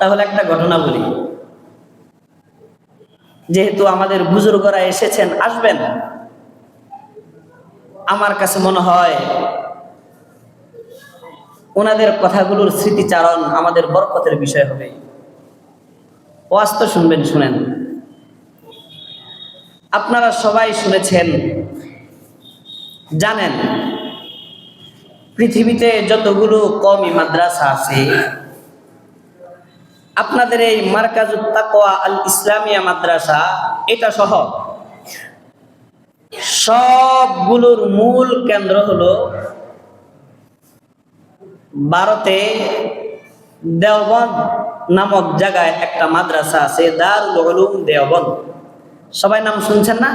তাহলে একটা ঘটনা বলি। যেহেতু আমাদের বুজুর্গরা এসেছেন, আসবেন। আমার কাছে মনে হয় ওনাদের কথাগুলোর স্মৃতিচারণ আমাদের বরকতের বিষয় হবে। ওয়াজ তো শুনবেন, শুনেন। আপনারা সবাই শুনেছেন, জানেন, পৃথিবীতে যতগুলো কমি মাদ্রাসা আছে আপনাদের এই মার্কাজুত তাকওয়া আল ইসলামিয়া মাদ্রাসা, এটা সহ সবগুলোর মূল কেন্দ্র হলো ভারতে দেওবন্দ নামক জায়গায় একটা মাদ্রাসা আছে, দারুল উলুম দেওবন্দ। সবাই নাম শুনছেন না?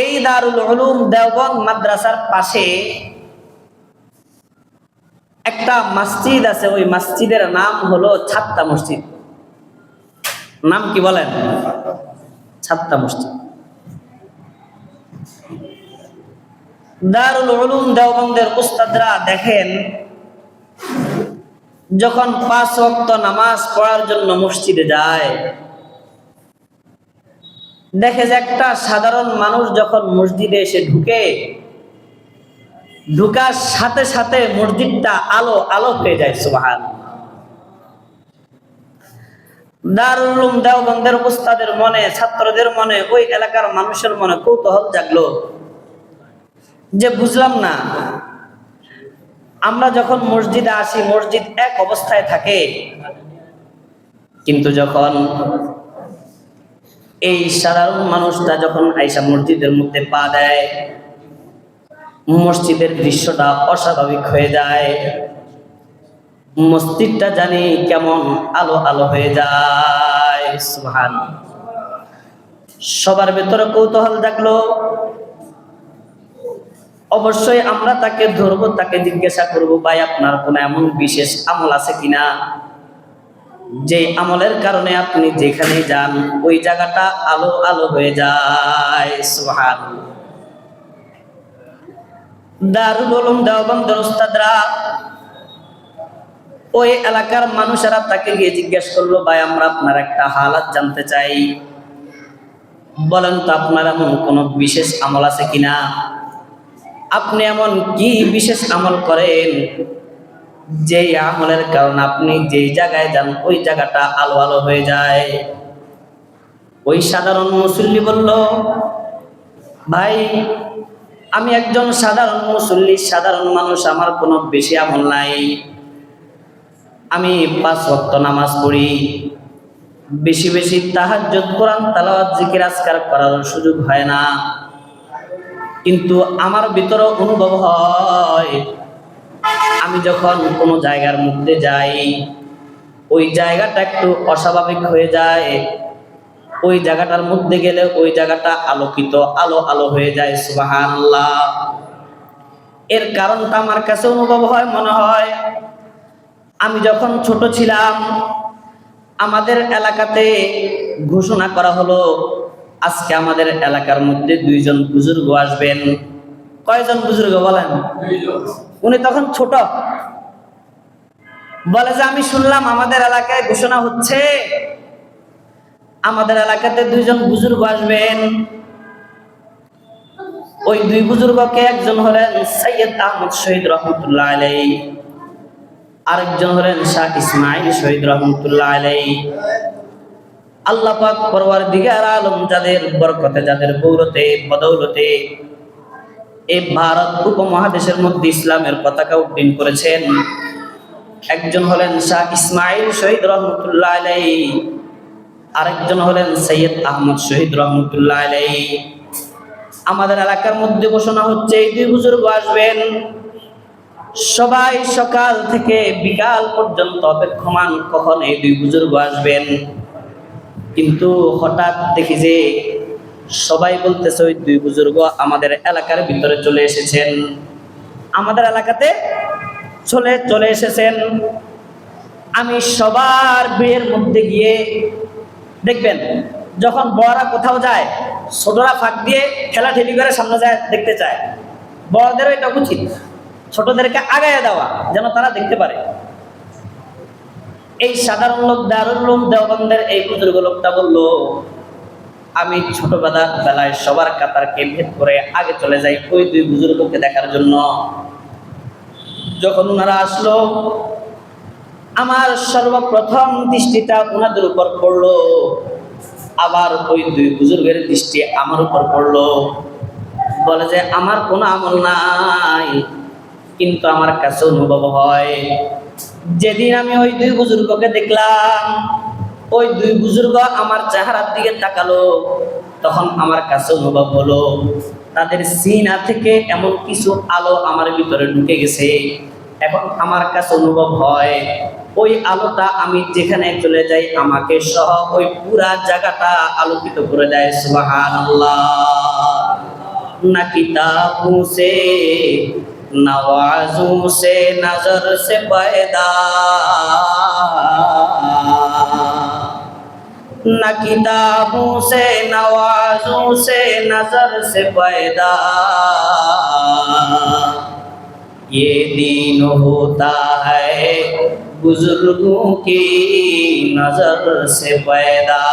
এই দারুল উলুম দেওবন্দ মাদ্রাসার পাশে একটা মসজিদ আছে, ওই মসজিদের নাম হলো ছাত্তা মসজিদ। নাম কি বলেন? ছাত্তা মসজিদ। দারুল উলুম দেওবন্দের উস্তাদরা দেখেন, যখন পাঁচ ওয়াক্ত নামাজ পড়ার জন্য মসজিদে যায়, দেখে যে একটা সাধারণ মানুষ যখন মসজিদে এসে ঢুকে ঢুকার সাথে সাথে মসজিদটা আলো আলো হয়ে যায়, সুবাহান। দারুল উলুম দেওবন্দের উস্তাদের মনে, ছাত্রদের মনে, ওই এলাকার মানুষের মনে কৌতূহল জাগলো। যে বুঝলাম না, আমরা যখন মসজিদে আসি, মসজিদ এক অবস্থায় থাকে। কিন্তু যখন এই সাধারণ মানুষটা যখন আইসা মসজিদের মধ্যে পা দেয় মসজিদের দৃশ্যটা অস্বাভাবিক হয়ে যায়। মসজিদটা জানি কেমন আলো আলো হয়ে যায় সুহান সবার ভেতরে কৌতূহল জাগলো। অবশ্যই আমরা তাকে ধরবো, তাকে জিজ্ঞাসা করব, ভাই, আপনার কোনো এমন বিশেষ আমল আছে কিনা? যে আমলের কারণে আপনি যেখানে যান, ওই জায়গাটা আলো আলো হয়ে যায় সুহান দারুল উলুম দেওবন্দের উস্তাদরা ওই এলাকার মানুষেরা তাকে গিয়ে জিজ্ঞেস করল, ভাই, আমরা আপনার একটা হালাত জানতে চাই। বলেন তো আপনার এমন কোনো বিশেষ আমল আছে কিনা? আপনি এমন কি বিশেষ আমল করেন? যে আমলের কারণে আপনি যেই জায়গায় যান, ওই জায়গাটা আলো আলো হয়ে যায়। ওই সাধারণ মুসল্লি বলল, ভাই আমি একজন সাধারণ মুসল্লি, সাধারণ মানুষ, আমার কোনো বেশি আমল নাই। আমি পাঁচ ভক্ত নামাজ পড়ি। বেশি বেশি তাহাজ্জুদ, কোরআন, তালাওয়াত, জিকির, আজকার করার সুযোগ হয় না। কিন্তু আমার ভিতরে অনুভব হয়, আমি যখন কোনো জায়গার মধ্যে যাই, ওই জায়গাটা একটু অস্বাভাবিক হয়ে যায়। ওই জায়গাটার মধ্যে গেলে ওই জায়গাটা আলোকিত, আলো আলো হয়ে যায় সুবাহান এর কারণটা আমার কাছে অনুভব হয়, মনে হয় আমি যখন ছোট ছিলাম, আমাদের এলাকাতে ঘোষণা করা হলো, আজকে আমাদের এলাকার মধ্যে দুইজন বুজুর্গ আসবেন। কয়জন বুজুর্গ বলেন? উনি তখন ছোট। বলে যে, আমি শুনলাম আমাদের এলাকায় ঘোষণা হচ্ছে আমাদের এলাকাতে দুইজন বুজুর্গ আসবেন। ওই দুই বুজুর্গকে একজন হলেন সৈয়দ আহমদ শহীদ রহমতুল্লাহ আলাই আরেকজন হলেন শাহ ইসমাইল শহীদ রহমতুল্লাহ আলাই আল্লাহ পাক পরওয়ার আলম যাদের বরকতে, যাদের গৌরতে, বদৌলতে এই ভারত উপমহাদেশের মধ্যে ইসলামের পতাকা উড্ডীন করেছেন। একজন হলেন শাহ ইসমাইল শহীদ রহমতুল্লাহ আলাই আরেকজন হলেন সৈয়দ আহমদ শহীদ রহমতুল্লাহ আলাই আমাদের এলাকার মধ্যে ঘোষণা হচ্ছে, এই দুই বুজুর্গ আসবেন। সবাই সকাল থেকে বিকাল পর্যন্ত অপেক্ষমান, কখন এই দুই বুজুর্গ আসবেন? কিন্তু হঠাৎ দেখি যে সবাই বলতেছে, ওই দুই বুজুর্গ আমাদের এলাকার ভিতরে চলে এসেছেন। আমাদের এলাকাতে চলে চলে এসেছেন। আমি সবার বিয়ের মধ্যে গিয়ে দেখবেন, যখন বড়রা কোথাও যায়, ছোটরা ফাঁক দিয়ে খেলা ঠেলি করে সামনে যায়, দেখতে চায়। বড়দেরও এটা উচিত। ছোটদেরকে আগায় দেওয়া, যেন তারা দেখতে পারে। এই সাধারণ লোক দারুল লোক, দেওবন্দের এই বুজুর্গ লোকটা বলল, আমি ছোটবেলা বেলায় সবার কাতারকে ভেদ করে আগে চলে যাই ওই দুই বুজুর্গকে দেখার জন্য। যখন ওনারা আসলো আমার সর্বপ্রথম দৃষ্টিটা ওনাদের উপর পড়ল। আবার ওই দুই বুজুর্গের দৃষ্টি আমার উপর পড়ল। বলে যে, আমার কোনো আমল নাই, কিন্তু আমার কাছে অনুভব হয়। যেদিন আমি ওই দুই বুজুর্গকে দেখলাম, ওই দুই বুজুর্গ আমার চেহারার দিকে তাকালো। তখন আমার কাছে অনুভব হলো, তাদের সিনা থেকে এমন কিছু আলো আমার ভিতরে ঢুকে গেছে। এবং আমার কাছে অনুভব হয়, ওই আলোটা আমি যেখানে চলে যাই আমাকে সহ ওই পুরা জায়গাটা আলোকিত করে দেয় সুবাহান না কিতাবু সে নওয়াজু সে নজর সে পয়দা। نہ کتابوں سے نوازوں سے نظر سے پیدا ये दीन होता है बुजुर्गों की नजर से पैदा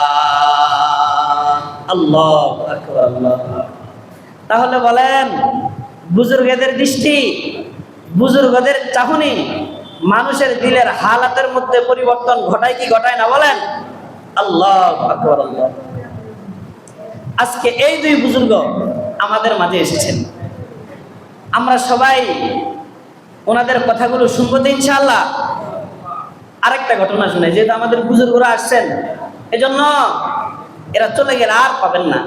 আল্লাহ আকবার আল্লাহ তাহলে বলেন বুজুর্গদের দৃষ্টি বুজুর্গদের চাহনি মানুষের দিলের হালাতের মধ্যে পরিবর্তন ঘটায় কি ঘটায় না বলেন আল্লাহ আকবার আল্লাহ আজকে এই দুই বুজুর্গ আমাদের মাঝে এসেছেন আমরা সবাই ওনাদের কথাগুলো শুনব তো ইনশাআল্লাহ। আরেকটা ঘটনা শুনে যেহেতু আমাদের বুজুর্গরা আসছেন, এজন্য এরা চলে গেলে আর পাবেন না।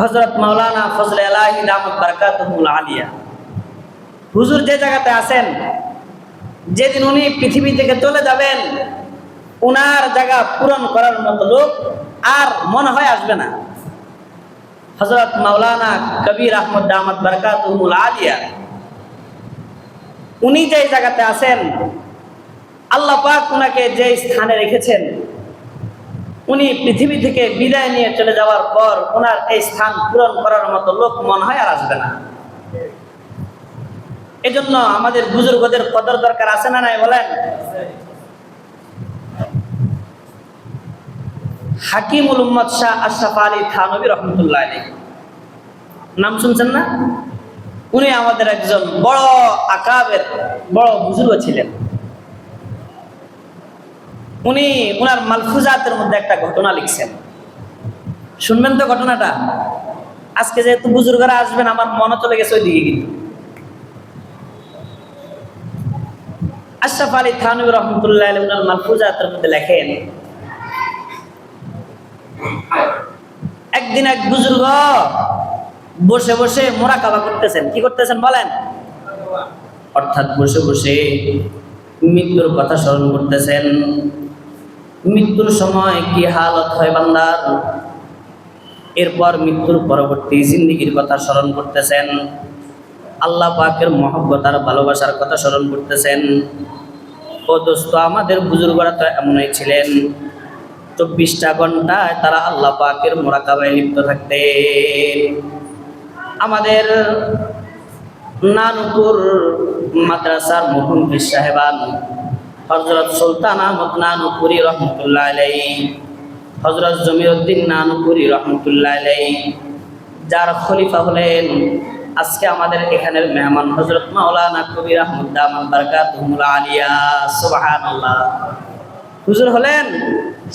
হজরত মাওলানা ফজলে আলাহি আলিয়া। হুজুর যে জায়গাতে আছেন, যেদিন উনি পৃথিবী থেকে চলে যাবেন, উনার জায়গা পূরণ করার মতো লোক আর মনে হয় আসবে না। হজরত মাওলানা কবির আহমদ দামত বারকাতুল আলিয়া, উনি যে জায়গাতে আছেন, আল্লাহ পাক উনাকে যে স্থানে রেখেছেন, উনি পৃথিবী থেকে বিদায় নিয়ে চলে যাওয়ার পর ওনার এই স্থান পূরণ করার মতো লোক মনে হয় আর আসবে না। এজন্য আমাদের বুজুর্গদের কদর দরকার আছে না নাই বলেন? হাকিমুল উম্মদ শাহ আশরাফ আলী থানবী রহমতুল্লাহ আলী নাম শুনছেন না? উনি আমাদের একজন বড় আকাবের বড় বুজুর্গ ছিলেন। উনি উনার মালফুজাতের মধ্যে একটা ঘটনা লিখছেন। শুনবেন তো ঘটনাটা? আজকে যেহেতু বুজুর্গরা আসবেন, আমার মনে চলে গেছে ওই দিকে কিন্তু। আশরাফ আলী থানবী রহমতুল্লাহ আলী উনার মালফুজাতের মধ্যে লেখেন একদিন এক বুজুর্গ বসে বসে মোরাকাবা করতেছেন। কি করতেছেন বলেন? অর্থাৎ বসে বসে মৃত্যুর কথা স্মরণ করতেছেন। মৃত্যুর সময় কি হালত হয় বান্দার? এরপর মৃত্যুর পরবর্তী জিন্দিগির কথা স্মরণ করতেছেন। আল্লাহ পাকের মহব্বত আর ভালোবাসার কথা স্মরণ করতেছেন। ও দোস্ত, আমাদের বুজুর্গরা তো এমনই ছিলেন। চব্বিশটা ঘন্টায় তারা আল্লাহ পাকের মোরাকাবায় লিপ্ত থাকতেন। আমাদের নানুপুর মাদ্রাসার মুহম্মদ সাহেবান হজরত সুলতান আহমদ নানুপুরি রহমতুল্লাহ আলাই হজরত জমিরুদ্দিন নানুপুরি রহমতুল্লাহ আলাই যার খলিফা হলেন আজকে আমাদের এখানের মেহমান হজরত মাওলানা কবির আহমদ আহমদ বারকাতুল আলিয়া, সুবহানাল্লাহ। হুজুর হলেন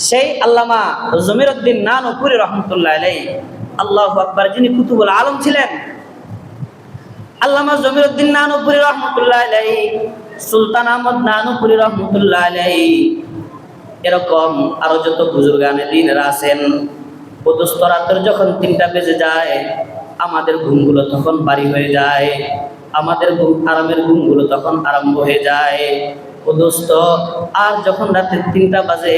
সেই আল্লামা জমিরুদ্দিন নানুপুরি রহমতুল্লাহ আলাই আল্লাহ আকবার, যিনি কুতুবুল আলম ছিলেন। আল্লামা জমিরুদ্দিন নানুপুরি রহমতুল্লাহ আলাই সুলতান আহমদ নানুপুরি রহমতুল্লাহ আলাই এরকম আরও যত বুজুর্গানে দিনেরা আছেন পদস্থ রাতের যখন তিনটা বেজে যায়, আমাদের ঘুমগুলো তখন বাড়ি হয়ে যায়, আমাদের আরামের ঘুমগুলো তখন আরম্ভ হয়ে যায়। ও দোস্ত, আর যখন রাতের তিনটা বাজে,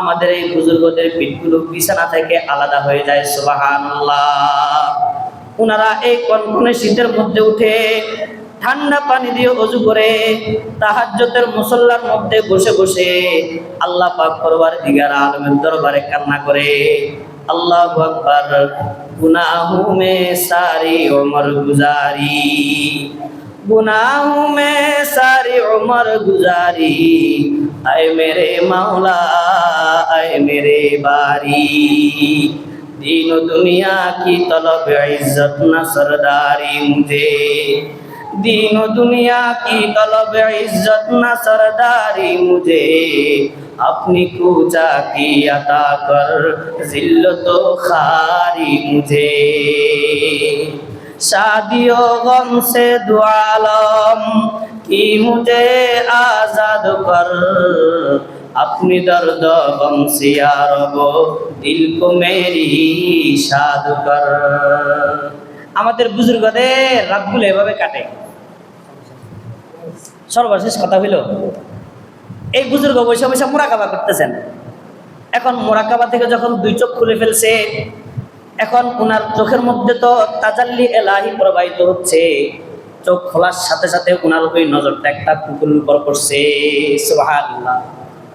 আমাদের এই বুজুর্গদের পিঠগুলো বিছানা থেকে আলাদা হয়ে যায় সুবাহান ওনারা এই কনকনে শীতের মধ্যে উঠে ঠান্ডা পানি দিয়ে অজু করে তাহাজ্জতের মুসল্লার মধ্যে বসে বসে আল্লাহ পাক করবার দিগার আলমের দরবারে কান্না করে। আল্লাহ আকবার। गुनाहों में सारी उम्र गुजारी गुनाहों में सारी उम्र गुजारी आए मेरे मौला आए मेरे बारी दीन दुनिया की तलब इज्जत न सरदारी मुझे दीन दुनिया की तलब इज्जत न सरदारी मुझे अपनी पूजा की अता कर जिल्लत खारी मुझे शादियों गम से दुआलम की मुझे आजाद कर अपनी दर्द गम से यारबो दिल को मेरी शाद कर আমাদের বুজুর্গদের রাতগুলো এভাবে কাটে সর্বশেষ কথা হইল এই বুজুর্গ বৈশা বৈশা মোরাকাবা করতেছেন। এখন মোরাকাবা থেকে যখন দুই চোখ খুলে ফেলছে, এখন ওনার চোখের মধ্যে তো তাজাল্লি এলাহি প্রবাহিত হচ্ছে। চোখ খোলার সাথে সাথে ওনার ওই নজরটা একটা কুকুর উপর পড়ছে।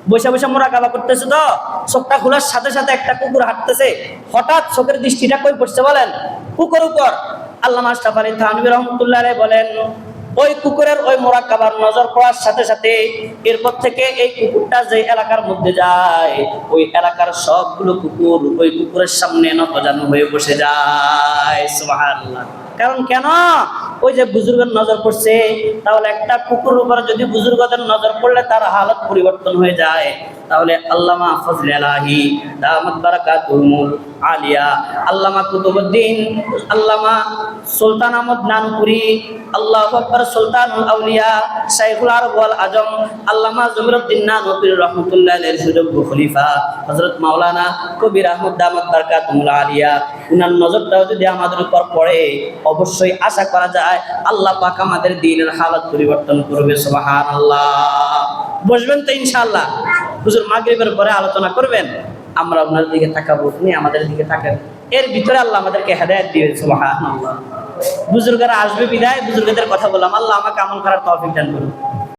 বৈশা বৈশা মোরাকাবা করতেছে তো, চোখটা খোলার সাথে সাথে একটা কুকুর হাঁটতেছে। হঠাৎ চোখের দৃষ্টিটা কই পড়ছে বলেন? কুকুর উপর। আল্লাহ আশরাফ আলী থানবী রহমতুল্লাহ বলেন ওই কুকুরের ওই মোরাকাবার নজর পড়ার সাথে সাথে এরপর থেকে এই কুকুরটা যে এলাকার মধ্যে যায়, ওই এলাকার সবগুলো কুকুর ওই কুকুরের সামনে নতজানু হয়ে বসে যায়। সুবহানাল্লাহ। কারণ কেন? ওই যে বুজুর্গের নজর পড়ছে, তাহলে একটা কুকুর উপরে যদি বুজুর্গদের নজর পড়লে তার হালত পরিবর্তন হয়ে যায়। তাহলে আল্লামা ফজলে আলাহি, দামাত বারাকাতুহুমুল আলিয়া, আল্লামা কুতুবউদ্দিন আল্লামা সুলতান আহমদ নানপুরি আল্লাহ আকবর সুলতানুল আউলিয়া, শাইখুল আরব ওয়াল আজম, আল্লামা জমিরুদ্দিন নানপুরি রহমতুল্লাহ আলাইহির সুযোগ্য খলিফা, হযরত মাওলানা কবির আহমদ দামাত বারাকাতুহুল আলিয়া। উনার নজরটাও যদি আমাদের উপর পড়ে অবশ্যই আশা করা যায় আল্লাহ পাক আমাদের দিনের হালত পরিবর্তন করবে, সুবহানাল্লাহ। বসবেন তো ইনশাআল্লাহ। হুজুর মাগরিবের পরে আলোচনা করবেন। আমরা আপনার দিকে তাকাবো, আপনি আমাদের দিকে তাকাবেন এর ভিতরে আল্লাহ আমাদেরকে হেদায়েত দিবে সুবহানাল্লাহ। বুজুর্গরা আসবে বিদায়, বুজুর্গদের কথা বললাম। আল্লাহ আমাকে আমল করার তৌফিক দান করুন।